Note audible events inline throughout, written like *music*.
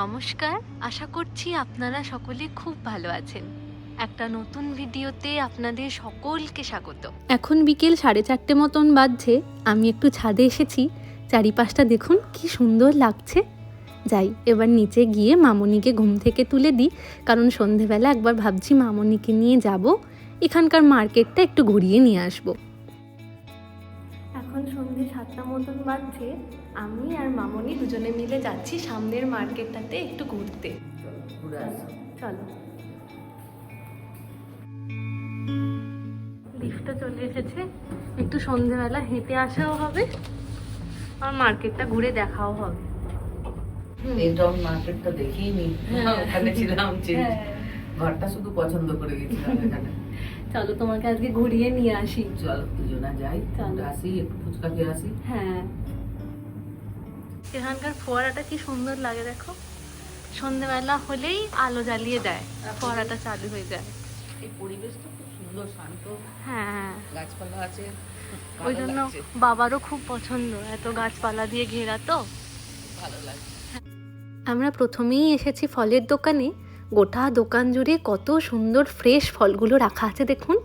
নমস্কার আশা করছি আপনারা সকলে খুব ভালো আছেন। একটা নতুন ভিডিওতে আপনাদের সকলকে স্বাগত। এখন বিকেল সাড়ে চারটে মতন বাজছে আমি একটু ছাদে এসেছি। চারিপাশটা দেখুন কি সুন্দর লাগছে। যাই এবার নিচে গিয়ে মামনিকে ঘুম থেকে তুলে দিই কারণ সন্ধেবেলা একবার ভাবছি মামনিকে নিয়ে যাব। এখানকার মার্কেটটা একটু ঘুরিয়ে নিয়ে আসব। এখন সন্ধে সাতটা মতন বাজছে আমি আর মামনি দুজনে মিলে যাচ্ছি সামনের মার্কেটটাতে একটু ঘুরতে। চলো। লিফটটা চলে এসেছে। একটু সন্ধেবেলা হেঁটে আসাও হবে আর মার্কেটটা ঘুরে দেখাও হবে। টাউন মার্কেটটা দেখিই নি। হ্যাঁ। ওখানে ছিলাম হ্যাঁ। ঘরটা শুধু পছন্দ করে গেছিলাম এখানে। চলো তোমাকে আজকে ঘুরিয়ে নিয়ে আসি। চল দুজনা যাই। চলো। আসি একটু ফুচকা খেয়ে আসি। হ্যাঁ। এখানকার ফোয়ারাটা কি সুন্দর লাগে দেখো। সন্ধেবেলা হলেই আলো জ্বালিয়ে দেয় ফোয়ারাটা চালু হয়ে যায়। এই পরিবেশটা খুব সুন্দর শান্ত। হ্যাঁ গাছপালা আছে ওই জন্য বাবারও খুব পছন্দ এত গাছপালা দিয়ে ঘেরা তো। ভালো লাগছে। আমরা প্রথমেই এসেছি ফলের দোকানে গোটা দোকান জুড়ে কত সুন্দর ফ্রেশ ফলগুলো রাখা আছে দেখুন।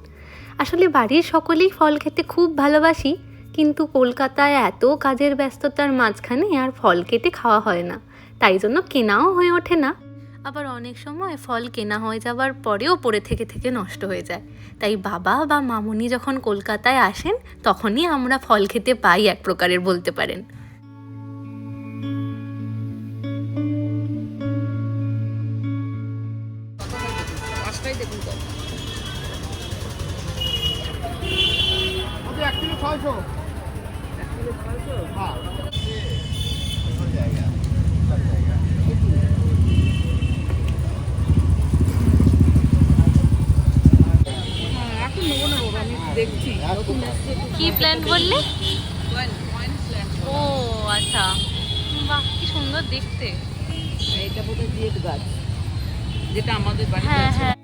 আসলে বাড়ির সকলেই ফল খেতে খুব ভালোবাসি কিন্তু কলকাতায় এত কাজের ব্যস্ততার মাঝখানে আর ফল কেটে খাওয়া হয় না। তাই জন্য কেনাও হয়ে ওঠে না। আবার অনেক সময় ফল কেনা হয়ে যাওয়ার পরেও পড়ে থেকে থেকে নষ্ট হয়ে যায়। তাই বাবা বা মামুনি যখন কলকাতায় আসেন তখনই আমরা ফল খেতে পাই এক প্রকারের বলতে পারেন। দেখুন তো ওদের এক কিলো ছয়শো হ্যাঁ এখন নেব না বাবা আমি দেখছি নতুন এসছে তো। কি প্ল্যান বললে। ও আচ্ছা। বাহ কি সুন্দর দেখতে। এটা বোধহয় জিএট গাছ যেটা আমাদের বাড়িতে হ্যাঁ আছে। হ্যাঁ।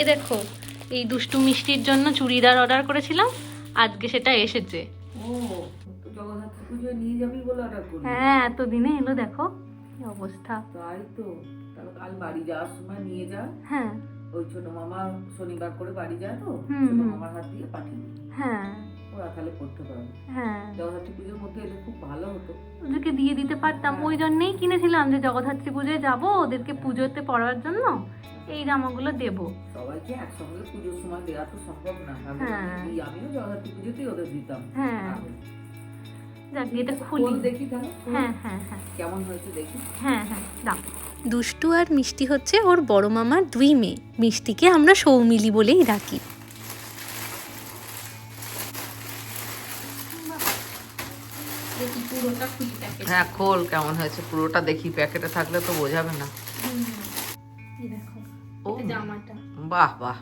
এ দেখো এই দুষ্টু মিষ্টির জন্য চুড়িদার অর্ডার করেছিলাম আজকে সেটা এসেছে। হ্যাঁ এতদিনে এলো দেখো কি অবস্থা। তাই তো। কাল বাড়ি যাওয়ার সময় নিয়ে যা। হ্যাঁ। ওই ছোট মামা শনিবার করে বাড়ি যায় তো ছোট মামার হাত দিয়ে পাঠিয়ে হ্যাঁ। ওরা তাহলে পারবে। হ্যাঁ। জগদ্ধাত্রী পুজোর মধ্যে এলে খুব ভালো হতো। ওদেরকে দিয়ে দিতে পারতাম। ওই জন্যেই কিনেছিলাম যে জগদ্ধাত্রী পুজোয় যাব ওদেরকে পুজোতে পড়ার জন্য এই জামাগুলো দেবো। সবাইকে একসঙ্গে পুজোর সময় দেওয়া তো সম্ভব না। হ্যাঁ। আমিও জগদ্ধাত্রী পুজোতেই ওদের দিতাম। হ্যাঁ। যাক এটা খুলি। দেখি হ্যাঁ হ্যাঁ হ্যাঁ। কেমন হয়েছে দেখি? হ্যাঁ হ্যাঁ দাও। দুষ্টু আর মিষ্টি হচ্ছে ওর বড় মামার দুই মেয়ে। মিষ্টিকে আমরা সৌমিলি বলেই ডাকি। পুরোটা হ্যাঁ খোল কেমন হয়েছে। পুরোটা দেখি প্যাকেটে থাকলে তো বোঝাবে না। বাহ বাহ।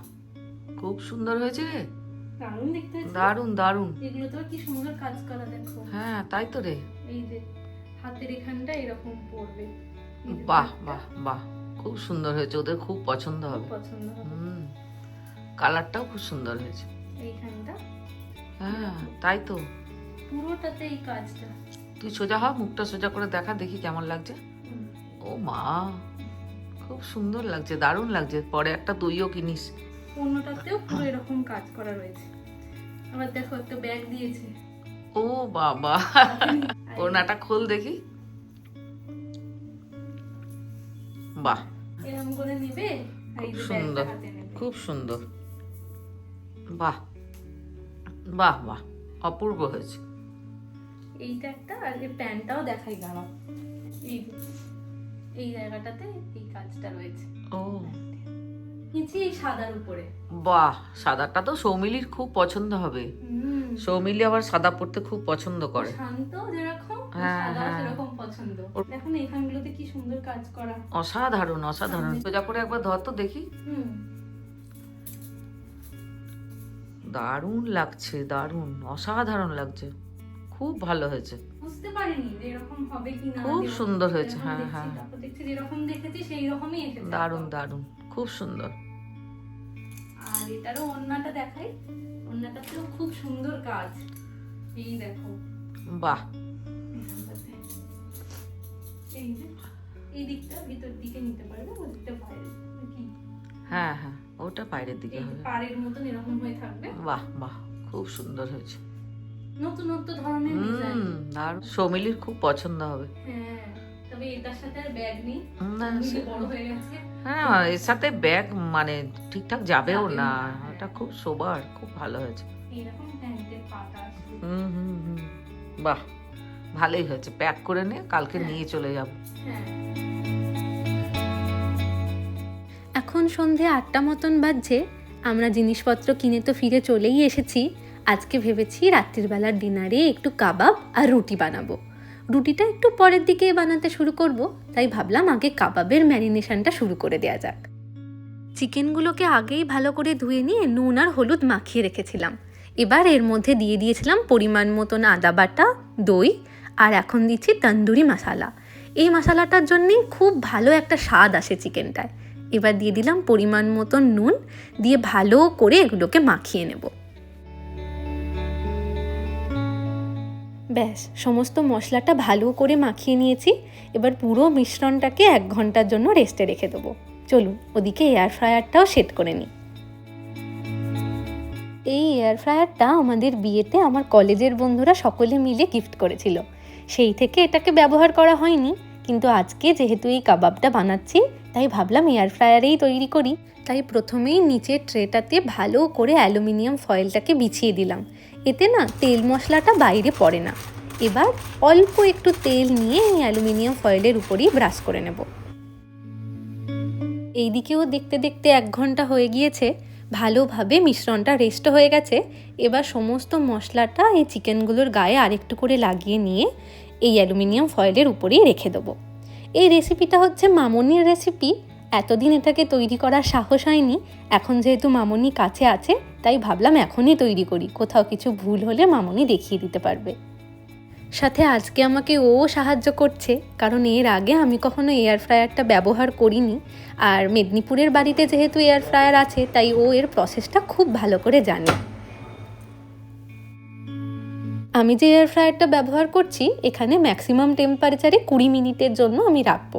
খুব সুন্দর হয়েছে রে। দারুণ দেখতে দারুণ দারুণ। এগুলো তো কি সুন্দর কাজ করা দেখো। হ্যাঁ তাই তো রে। এই যে হাতের এখানটা এরকম পড়বে। বাহ বাহ বাহ। খুব সুন্দর হয়েছে ওদের খুব পছন্দ হবে। পছন্দ হবে। কালারটাও খুব সুন্দর হয়েছে। এইখানটা। হ্যাঁ তাই তো। পুরোটাতে এই কাজটা। তুই সোজা হ মুখটা সোজা করে দেখা দেখি কেমন লাগছে। ও মা খুব সুন্দর লাগছে দারুণ লাগছে। পরে একটা তুইও কিনিস। অন্যটাতেও পুরো এরকম কাজ করা রয়েছে। আবার দেখো একটা ব্যাগ দিয়েছে। ও বাবা। *laughs* ওনাটা খোল দেখি। বাহ। এরকম করে নেবে খুব সুন্দর খুব সুন্দর। বাহ। বাহ বাহ। অপূর্ব হয়েছে। এইটা একটা আর এই প্যান্টটাও দেখাই দাঁড়াও। এই এই জায়গাটাতে এই কাজটা রয়েছে। ও। নিচে সাদার উপরে। বাহ সাদাটা তো সৌমিলির খুব পছন্দ হবে। হুম। সৌমিলি আবার সাদা পড়তে খুব পছন্দ করে। শান্ত যেরকম হ্যাঁ, হ্যাঁ। সেরকম পছন্দ। দেখুন এখানগুলোতে কি সুন্দর কাজ করা। অসাধারণ অসাধারণ। সোজা করে একবার ধর তো দেখি। দারুণ লাগছে দারুণ অসাধারণ লাগছে। খুব ভালো হয়েছে। বুঝতে পারিনি যে এরকম হবে কি না খুব সুন্দর হয়েছে, হ্যাঁ, হ্যাঁ। দেখছি যেরকম দেখেছি সেই রকমই এসেছে। দারুণ দারুণ। খুব সুন্দর। আর এটারও ওন্নাটা দেখাই। ওন্নাটাতেও খুব সুন্দর কাজ। এই দেখো। বাহ। এই যে এই দিকটা ভিতর দিকে নিতে পারবে ওই দিকটা বাইরে হ্যাঁ হ্যাঁ ওটা বাইরের দিকে হবে। পাড়ের মতন এরকম হয়ে থাকবে। বাহ বাহ খুব সুন্দর হয়েছে। নতুনত্ব ধরনের ডিজাইন হুম আর সৌমিলির খুব পছন্দ হবে। হ্যাঁ তবে এটার সাথে আর ব্যাগ নেই। না, বড় হয়ে গেছে। হ্যাঁ এর সাথে ব্যাগ মানে ঠিকঠাক যাবেও না। এটা খুব সোবার খুব ভালো হয়েছে। হুম হুম হুম। বাহ ভালোই হয়েছে। প্যাক করে নে কালকে হ্যাঁ। নিয়ে চলে যাব। হ্যাঁ। এখন সন্ধে আটটা মতন বাজছে। আমরা জিনিসপত্র কিনে তো ফিরে চলেই এসেছি। আজকে ভেবেছি রাত্রির বেলার ডিনারে একটু কাবাব আর রুটি বানাবো। রুটিটা একটু পরের দিকে বানাতে শুরু করব, তাই ভাবলাম আগে কাবাবের ম্যারিনেশনটা শুরু করে দেওয়া যাক। চিকেনগুলোকে আগেই ভালো করে ধুয়ে নিয়ে নুন আর হলুদ মাখিয়ে রেখেছিলাম। এবার এর মধ্যে দিয়ে দিয়েছিলাম পরিমাণ মতন আদা বাটা, দই আর এখন দিচ্ছি তন্দুরি মশালা। এই মশালাটার জন্যেই খুব ভালো একটা স্বাদ আসে চিকেনটায়। এবার দিয়ে দিলাম পরিমাণ মতন নুন, দিয়ে ভালো করে এগুলোকে মাখিয়ে নেব। ব্যাস, সমস্ত মশলাটা ভালো করে মাখিয়ে নিয়েছি। এবার পুরো মিশ্রণটাকে এক ঘণ্টার জন্য রেস্টে রেখে দেবো। চলুন, ওদিকে এয়ার ফ্রায়ারটাও সেট করে নিই। এই এয়ার ফ্রায়ারটা আমাদের বিয়েতে আমার কলেজের বন্ধুরা সকলে মিলে গিফট করেছিল। সেই থেকে এটাকে ব্যবহার করা হয়নি। কিন্তু আজকে যেহেতু এই কাবাবটা বানাচ্ছি, তাই ভাবলাম এয়ার ফ্রায়ারেই তৈরি করি। তাই প্রথমেই নিচের ট্রেটাতে ভালো করে অ্যালুমিনিয়াম ফয়েলটাকে বিছিয়ে দিলাম। এতে না তেল মশলাটা বাইরে পড়ে না। এবার অল্প একটু তেল নিয়ে এই অ্যালুমিনিয়াম ফয়েলের উপরই ব্রাশ করে নেব। এইদিকেও দেখতে দেখতে এক ঘণ্টা হয়ে গিয়েছে, ভালোভাবে মিশ্রণটা রেস্ট হয়ে গেছে। এবার সমস্ত মশলাটা এই চিকেনগুলোর গায়ে আরেকটু করে লাগিয়ে নিয়ে এই অ্যালুমিনিয়াম ফয়েলের উপরেই রেখে দেবো। এই রেসিপিটা হচ্ছে মামনির রেসিপি। এতদিন এটাকে তৈরি করার সাহস হয়নি। এখন যেহেতু মামনি কাছে আছে তাই ভাবলাম এখনই তৈরি করি। কোথাও কিছু ভুল হলে মামনি দেখিয়ে দিতে পারবে। সাথে আজকে আমাকে ও সাহায্য করছে, কারণ এর আগে আমি কখনো এয়ার ফ্রায়ারটা ব্যবহার করিনি। আর মেদিনীপুরের বাড়িতে যেহেতু এয়ার ফ্রায়ার আছে, তাই ও এর প্রসেসটা খুব ভালো করে জানে। আমি যে এয়ার ফ্রায়ারটা ব্যবহার করছি, এখানে ম্যাক্সিমাম টেম্পারেচারে কুড়ি মিনিটের জন্য আমি রাখব।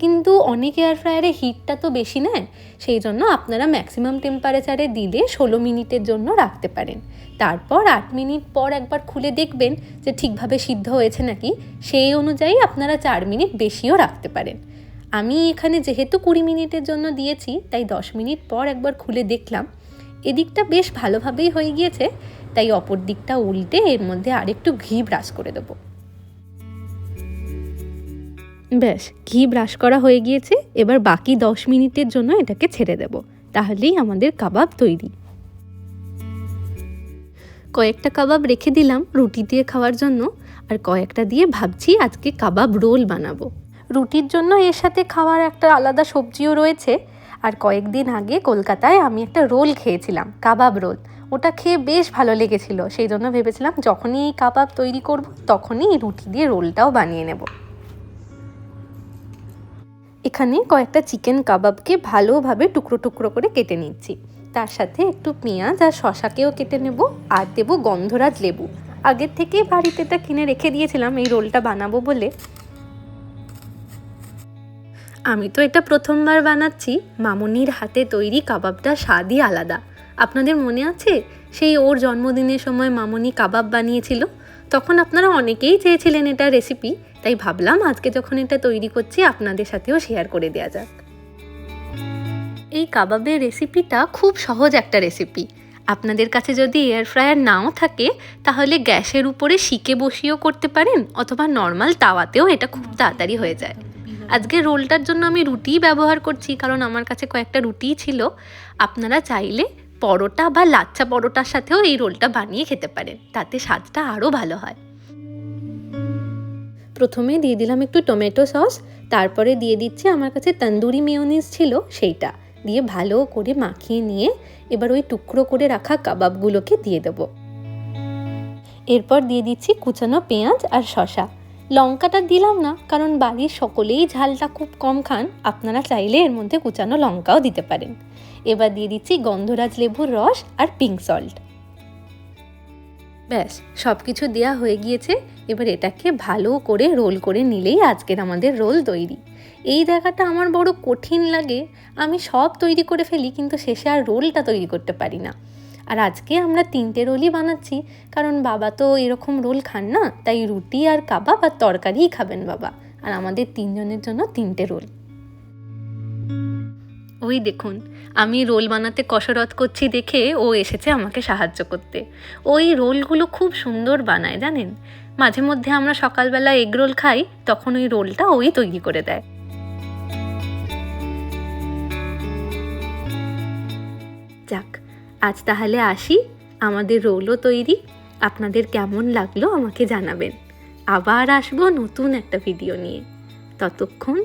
কিন্তু অনেক এয়ার ফ্রায়ারে হিটটা তো বেশি নেয়, সেই জন্য আপনারা ম্যাক্সিমাম টেম্পারেচারে দিলে ষোলো মিনিটের জন্য রাখতে পারেন। তারপর আট মিনিট পর একবার খুলে দেখবেন যে ঠিকভাবে সিদ্ধ হয়েছে নাকি, সেই অনুযায়ী আপনারা চার মিনিট বেশিও রাখতে পারেন। আমি এখানে যেহেতু কুড়ি মিনিটের জন্য দিয়েছি, তাই দশ মিনিট পর একবার খুলে দেখলাম। এদিকটা বেশ ভালোভাবেই হয়ে গিয়েছে। তাই অপর দিকটা উল্টে এর মধ্যে আরেকটু ঘি ব্রাশ করে দেবো। ব্যাস, ঘি ব্রাশ করা হয়ে গিয়েছে, এবার বাকি দশ মিনিটের জন্য এটাকে ছেড়ে দেব। তাহলেই আমাদের কাবাব তৈরি। কয়েকটা কাবাব রেখে দিলাম রুটি দিয়ে খাওয়ার জন্য, আর কয়েকটা দিয়ে ভাবছি আজকে কাবাব রোল বানাবো। রুটির জন্য এর সাথে খাওয়ার একটা আলাদা সবজিও রয়েছে, আর কয়েকদিন আগে কলকাতায় আমি একটা রোল খেয়েছিলাম, কাবাব রোল। ওটা খেয়ে বেশ ভালো লেগেছিল। সেই জন্য ভেবেছিলাম যখনই এই কাবাব তৈরি করব, তখনই রুটি দিয়ে রোলটাও বানিয়ে নেব। এখানে কয়েকটা চিকেন কাবাবকে ভালোভাবে টুকরো টুকরো করে কেটে নিচ্ছি। তার সাথে একটু পেঁয়াজ আর শশাকেও কেটে নেব আর দেবো গন্ধরাজ লেবু। আগের থেকেই বাড়িতে এটা কিনে রেখে দিয়েছিলাম, এই রোলটা বানাবো বলে। আমি তো এটা প্রথমবার বানাচ্ছি। মামনির হাতে তৈরি কাবাবটা স্বাদই আলাদা। আপনাদের মনে আছে? সেই ওর জন্মদিনের সময় মামনি কাবাব বানিয়েছিল। তখন আপনারা অনেকেই চেয়েছিলেন এটা রেসিপি তাই ভাবলাম আজকে যখন এটা তৈরি করছি, আপনাদের সাথেও শেয়ার করে দেওয়া যাক। এই কাবাবের রেসিপিটা খুব সহজ একটা রেসিপি আপনাদের কাছে যদি এয়ার ফ্রায়ার নাও থাকে, তাহলে গ্যাসের উপরে শিকে বসিয়েও করতে পারেন, অথবা নর্মাল তাওয়াতেও এটা খুব তাড়াতাড়ি হয়ে যায়। আজকে রোলটার জন্য আমি রুটিই ব্যবহার করছি, কারণ আমার কাছে কয়েকটা রুটিই ছিল। আপনারা চাইলে পরোটা বা লাচ্চা পরোটার সাথেও এই রোলটা বানিয়ে খেতে পারেন, তাতে স্বাদটা আরও ভালো হয়। প্রথমে দিয়ে দিলাম একটু টমেটো সস, তারপরে দিয়ে দিচ্ছি আমার কাছে তন্দুরি মেয়োনিজ ছিল সেইটা। দিয়ে ভালো করে মাখিয়ে নিয়ে এবার ওই টুকরো করে রাখা কাবাবগুলোকে দিয়ে দেবো। এরপর দিয়ে দিচ্ছি কুচানো পেঁয়াজ আর শশা লঙ্কাটা দিলাম না, কারণ বাড়ির সকলেই ঝালটা খুব কম খান, আপনারা চাইলে এর মধ্যে কুচানো লঙ্কাও দিতে পারেন। এবার দিয়ে দিচ্ছি গন্ধরাজ লেবুর রস আর পিঙ্ক সল্ট ব্যাস সব কিছু দেওয়া হয়ে গিয়েছে। এবার এটাকে ভালো করে রোল করে নিলেই আজকের আমাদের রোল তৈরি। এই জায়গাটা আমার বড় কঠিন লাগে। আমি সব তৈরি করে ফেলি, কিন্তু শেষে আর রোলটা তৈরি করতে পারি না। আর আজকে আমরা তিনটে রোলই বানাচ্ছি, কারণ বাবা তো এরকম রোল খান না, তাই রুটি আর কাবাব আর তরকারিই খাবেন বাবা। আর আমাদের তিনজনের জন্য তিনটে রোল ওই দেখুন, আমি রোল বানাতে কসরত করছি দেখে ও এসেছে আমাকে সাহায্য করতে। ওই রোলগুলো খুব সুন্দর বানায়, জানেন? মাঝে মধ্যে আমরা সকালবেলা এগ রোল খাই, তখন ওই রোলটা ওই তৈরি করে দেয়। যাক, আজ তাহলে আসি, আমাদের রোলও তৈরি, আপনাদের কেমন লাগল আমাকে জানাবেন। আবার আসব নতুন একটা ভিডিও নিয়ে। ততক্ষণ